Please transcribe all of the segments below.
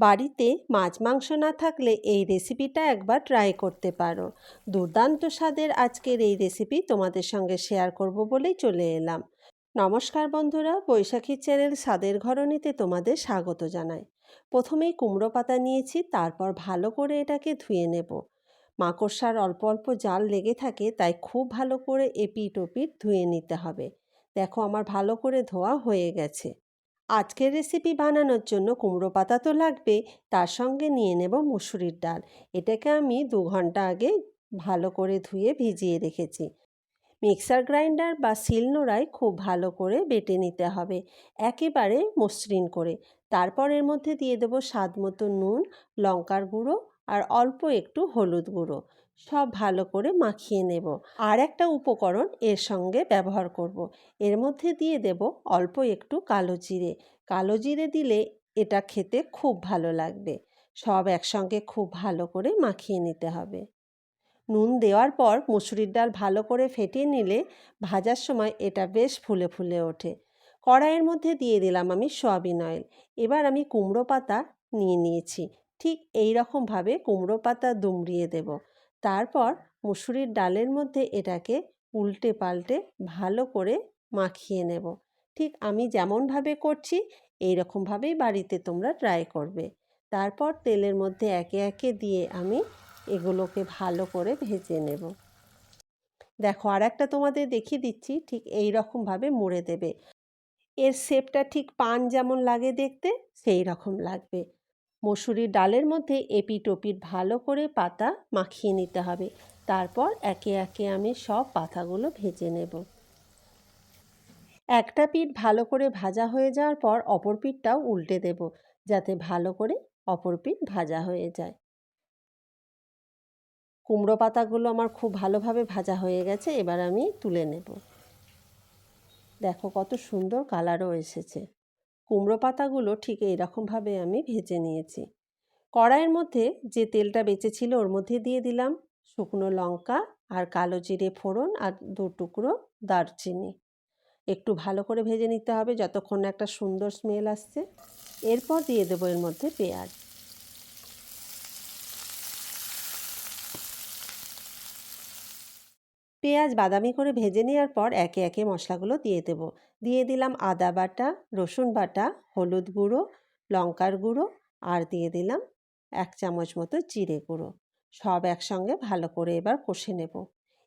বাড়িতে মাছ মাংস না থাকলে এই রেসিপিটা একবার ট্রাই করতে পারো। দুর্দান্ত স্বাদের আজকের এই রেসিপি তোমাদের সঙ্গে শেয়ার করব বলেই চলে এলাম। নমস্কার বন্ধুরা, বৈশাখী চ্যানেল স্বাদের ঘরণীতে তোমাদের স্বাগত জানাই। প্রথমেই কুমড়ো পাতা নিয়েছি, তারপর ভালো করে এটাকে ধুয়ে নেব। মাকড়সার অল্প অল্প জাল লেগে থাকে, তাই খুব ভালো করে এপিট ওপিট ধুয়ে নিতে হবে। দেখো আমার ভালো করে ধোয়া হয়ে গেছে। আজকের রেসিপি বানানোর জন্য কুমড়ো পাতা তো লাগবে তার সঙ্গে নিয়ে নেব মুসুরির ডাল। এটাকে আমি দু ঘণ্টা আগে ভালো করে ধুয়ে ভিজিয়ে রেখেছি। মিক্সার গ্রাইন্ডার বা শিলনোড়ায় খুব ভালো করে বেটে নিতে হবে, একেবারে মসৃণ করে। তারপর এর মধ্যে দিয়ে দেবো স্বাদ মতো নুন, লঙ্কার গুঁড়ো আর অল্প একটু হলুদ গুঁড়ো। সব ভালো করে মাখিয়ে নেব। আর একটা উপকরণ এর সঙ্গে ব্যবহার করব। এর মধ্যে দিয়ে দেব অল্প একটু কালো জিরে। কালো জিরে দিলে এটা খেতে খুব ভালো লাগবে। সব একসঙ্গে খুব ভালো করে মাখিয়ে নিতে হবে। নুন দেওয়ার পর মুসুরির ডাল ভালো করে ফেটিয়ে নিলে ভাজার সময় এটা বেশ ফুলে ফুলে ওঠে। কড়াইয়ের মধ্যে দিয়ে দিলাম আমি সয়াবিন অয়েল। এবার আমি কুমড়ো পাতা নিয়ে নিয়েছি। ঠিক এই রকমভাবে কুমড়ো পাতা দুমড়িয়ে দেব। তারপর মুসুরির ডালের মধ্যে এটাকে উল্টে পাল্টে ভালো করে মাখিয়ে নেব। ঠিক আমি যেমনভাবে করছি এই রকমভাবেই বাড়িতে তোমরা ট্রাই করবে। তারপর তেলের মধ্যে একে একে দিয়ে আমি এগুলোকে ভালো করে ভেজে নেব। দেখো আর একটা তোমাদের দেখিয়ে দিচ্ছি, ঠিক এই রকমভাবে মুড়ে দেবে। এর শেপটা ঠিক পান যেমন লাগে দেখতে সেই রকম লাগবে। মসুরির ডালের মধ্যে এপিট ওপিট ভালো করে পাতা মাখিয়ে নিতে হবে। তারপর একে একে আমি সব পাতাগুলো ভেজে নেব। একটা পিঠ ভালো করে ভাজা হয়ে যাওয়ার পর অপর পিঠটাও উল্টে দেব, যাতে ভালো করে অপর পিঠ ভাজা হয়ে যায়। কুমড়ো পাতাগুলো আমার খুব ভালোভাবে ভাজা হয়ে গেছে, এবার আমি তুলে নেব। দেখো কত সুন্দর কালারও এসেছে। কুমড়ো পাতাগুলো ঠিক এইরকমভাবে আমি ভেজে নিয়েছি। কড়াইয়ের মধ্যে যে তেলটা বেঁচেছিল ওর মধ্যে দিয়ে দিলাম। শুকনো লঙ্কা আর কালো জিরে ফোড়ন আর দু টুকরো দারচিনি। একটু ভালো করে ভেজে নিতে হবে যতক্ষণ একটা সুন্দর স্মেল আসছে। এরপর দিয়ে দেবো এর মধ্যে পেঁয়াজ। পেঁয়াজ বাদামি করে ভেজে নেওয়ার পর একে একে মশলাগুলো দিয়ে দেব। দিয়ে দিলাম আদা বাটা, রসুন বাটা, হলুদ গুঁড়ো, লঙ্কার গুঁড়ো আর দিয়ে দিলাম এক চামচ মতো জিরে গুঁড়ো। সব একসঙ্গে ভালো করে এবার কষে নেব।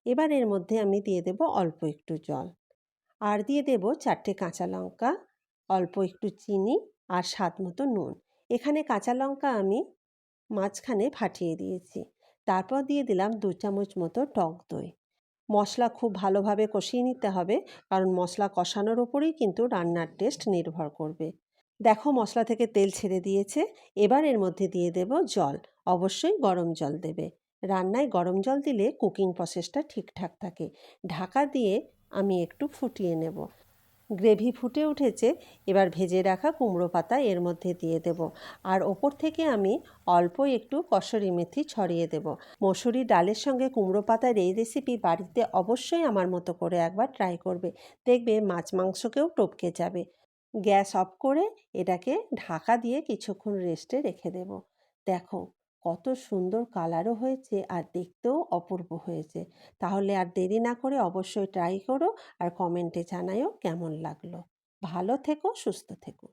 এবার এর মধ্যে আমি দিয়ে দেব অল্প একটু জল। আর দিয়ে দেব চারটে কাঁচা লঙ্কা, অল্প একটু চিনি আর স্বাদ মতো নুন। এখানে কাঁচা লঙ্কা আমি মাঝখানে ফাটিয়ে দিয়েছি। তারপর দিয়ে দিলাম দু চামচ মতো টক দই। মশলা খুব ভালোভাবে কষিয়ে নিতে হবে। কারণ মশলা কষানোর ওপরেই কিন্তু রান্নার টেস্ট নির্ভর করবে। দেখো মশলা থেকে তেল ছেড়ে দিয়েছে। এবার এর মধ্যে দিয়ে দেব জল। অবশ্যই গরম জল দেবে। রান্নায় গরম জল দিলে কুকিং প্রসেসটা ঠিকঠাক থাকে। ঢাকা দিয়ে আমি একটু ফুটিয়ে নেব। গ্রেভি ফুটে উঠেছে, এবার ভেজে রাখা কুমড়ো পাতা এর মধ্যে দিয়ে দেব। আর ওপর থেকে আমি অল্প একটু কসরি মেথি ছড়িয়ে দেব। মসুরি ডালের সঙ্গে কুমড়ো পাতার এই রেসিপি বাড়িতে অবশ্যই আমার মতো করে একবার ট্রাই করবে। দেখবে মাছ মাংসকেও টপকে যাবে। গ্যাস অফ করে এটাকে ঢাকা দিয়ে কিছুক্ষণ রেস্টে রেখে দেব। দেখো কত সুন্দর কালারও হয়েছে আর দেখতেও অপূর্ব হয়েছে। তাহলে আর দেরি না করে অবশ্যই ট্রাই করো আর কমেন্টে জানাইও কেমন লাগল। ভালো থেকো, সুস্থ থেকো।